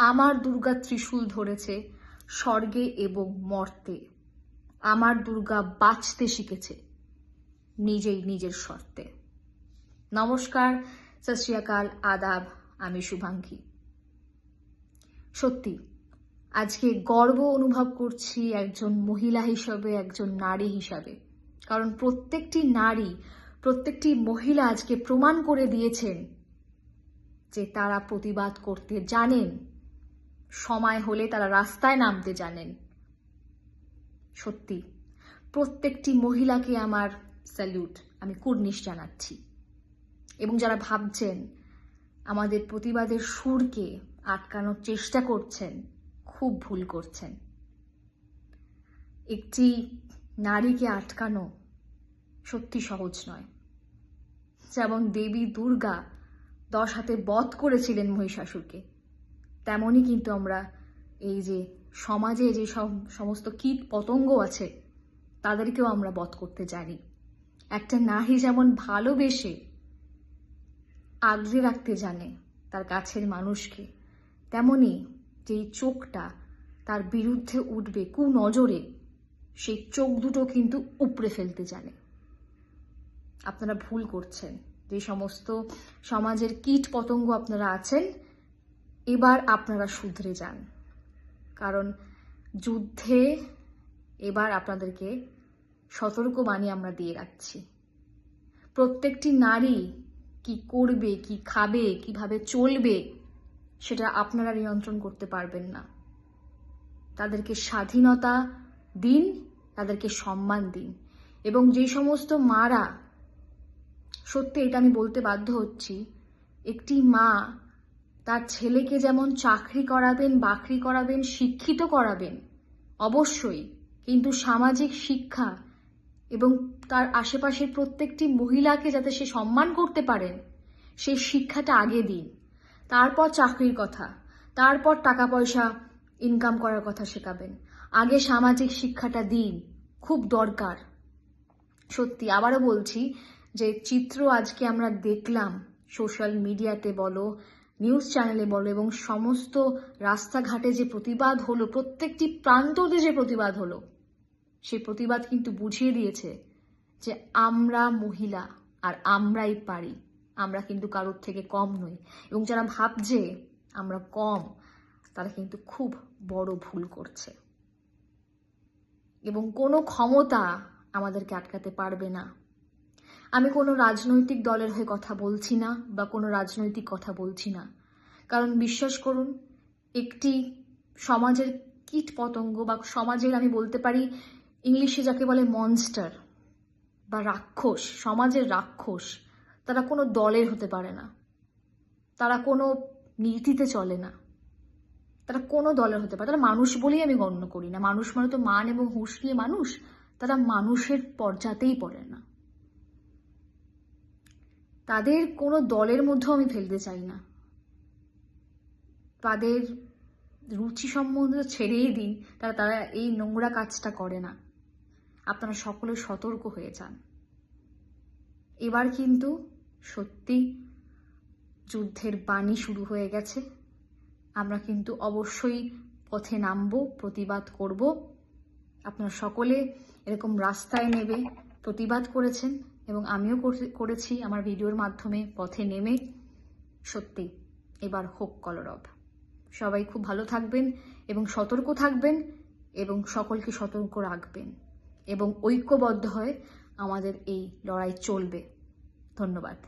আমার দুর্গা ত্রিশূল ধরেছে স্বর্গে এবং মর্তে। আমার দুর্গা বাঁচতে শিখেছে নিজেই নিজের শর্তে। নমস্কার, সত শ্রী আকাল, আদাব, আমি শুভাঙ্গী। সত্যি, আজকে গর্ব অনুভব করছি একজন মহিলা হিসাবে, একজন নারী হিসাবে। কারণ প্রত্যেকটি নারী, প্রত্যেকটি মহিলা আজকে প্রমাণ করে দিয়েছেন যে তারা প্রতিবাদ করতে জানেন সময় হলে তারা রাস্তায় নামতে জানেন। সত্যি, প্রত্যেকটি মহিলাকে আমার স্যালিউট আমি কুর্নিশ জানাচ্ছি। এবং যারা ভাবছেন আমাদের প্রতিবাদের সুরকে আটকানোর চেষ্টা করছেন, খুব ভুল করছেন। একটি নারীকে আটকানো সত্যি সহজ নয়। যেমন দেবী দুর্গা দশ হাতে বধ করেছিলেন মহিষাসুরকে। তেমনই কিন্তু আমরা এই যে সমাজে যে সব, সমস্ত কীট পতঙ্গ আছে, তাদেরকেও আমরা বধ করতে জানি। একটা নাহি যেমন ভালোবেসে আগলে রাখতে জানে তার কাছের মানুষকে তেমনি যেই চোখটা তার বিরুদ্ধে উঠবে কু নজরে সেই চোখ দুটো কিন্তু উপড়ে ফেলতে জানে। আপনারা ভুল করছেন। যে সমস্ত সমাজের কীট পতঙ্গ আপনারা আছেন এবার আপনারা শুধরে যান। কারণ যুদ্ধে এবার আপনাদেরকে সতর্কবাণী আমরা দিয়ে রাখছি। প্রত্যেকটি নারী কি করবে, কি খাবে, কীভাবে চলবে, সেটা আপনারা নিয়ন্ত্রণ করতে পারবেন না। তাদেরকে স্বাধীনতা দিন, তাদেরকে সম্মান দিন। এবং যে সমস্ত মারা, সত্যি এটা আমি বলতে বাধ্য হচ্ছি, একটি মা তার ছেলেকে যেমন চাকরি করাবেন, বাকরি করাবেন, শিক্ষিত করাবেন, অবশ্যই। কিন্তু সামাজিক শিক্ষা এবং তার আশেপাশের প্রত্যেকটি মহিলাকে যাতে সে সম্মান করতে পারেন, সেই শিক্ষাটা আগে দিন। তারপর চাকরির কথা, তারপর টাকা পয়সা ইনকাম করার কথা শেখাবেন। আগে সামাজিক শিক্ষাটা দিন, খুব দরকার। সত্যি, আবারও বলছি যে চিত্র আজকে আমরা দেখলাম, সোশ্যাল মিডিয়াতে বলো নিউজ চ্যানেলে বলো এবং সমস্ত রাস্তাঘাটে যে প্রতিবাদ হলো, প্রত্যেকটি প্রান্ততে যে প্রতিবাদ হলো সেই প্রতিবাদ কিন্তু বুঝিয়ে দিয়েছে যে আমরা মহিলা আর আমরাই পারি। আমরা কিন্তু কারোর থেকে কম নই। এবং যারা ভাবছে আমরা কম, তারা কিন্তু খুব বড় ভুল করছে। এবং কোনো ক্ষমতা আমাদেরকে আটকাতে পারবে না। আমি কোনো রাজনৈতিক দলের হয়ে কথা বলছি না বা কোনো রাজনৈতিক কথা বলছি না। কারণ বিশ্বাস করুন, একটি সমাজের কীট পতঙ্গ বা সমাজের আমি বলতে পারি, ইংলিশে যাকে বলে মনস্টার বা রাক্ষস, সমাজের রাক্ষস, তারা কোনো দলের হতে পারে না। তারা কোনো নীতিতে চলে না। তারা কোনো দলের হতে পারে তারা মানুষ বলেই আমি গণ্য করি না। মানুষ মানে তো মান এবং হুঁশ নিয়ে মানুষ। তারা মানুষের পর্যাতেই পড়ে না। তাদের কোনো দলের মধ্যেও আমি ফেলতে চাই না। তাদের রুচি সম্বন্ধে ছেড়েই দিন, তারা তারা এই নোংরা কাজটা করে না। আপনারা সকলে সতর্ক হয়ে যান। এবার কিন্তু সত্যি যুদ্ধের বাণী শুরু হয়ে গেছে। আমরা কিন্তু অবশ্যই পথে নামব, প্রতিবাদ করব। আপনারা সকলে এরকম রাস্তায় নেবে প্রতিবাদ করেছেন। এবং আমিও করেছি আমার ভিডিওর মাধ্যমে পথে নেমে। সত্যি, এবার হোক কলরব। সবাই খুব ভালো থাকবেন এবং সতর্ক থাকবেন এবং সকলকে সতর্ক রাখবেন এবং ঐক্যবদ্ধ হয়ে আমাদের এই লড়াই চলবে। ধন্যবাদ।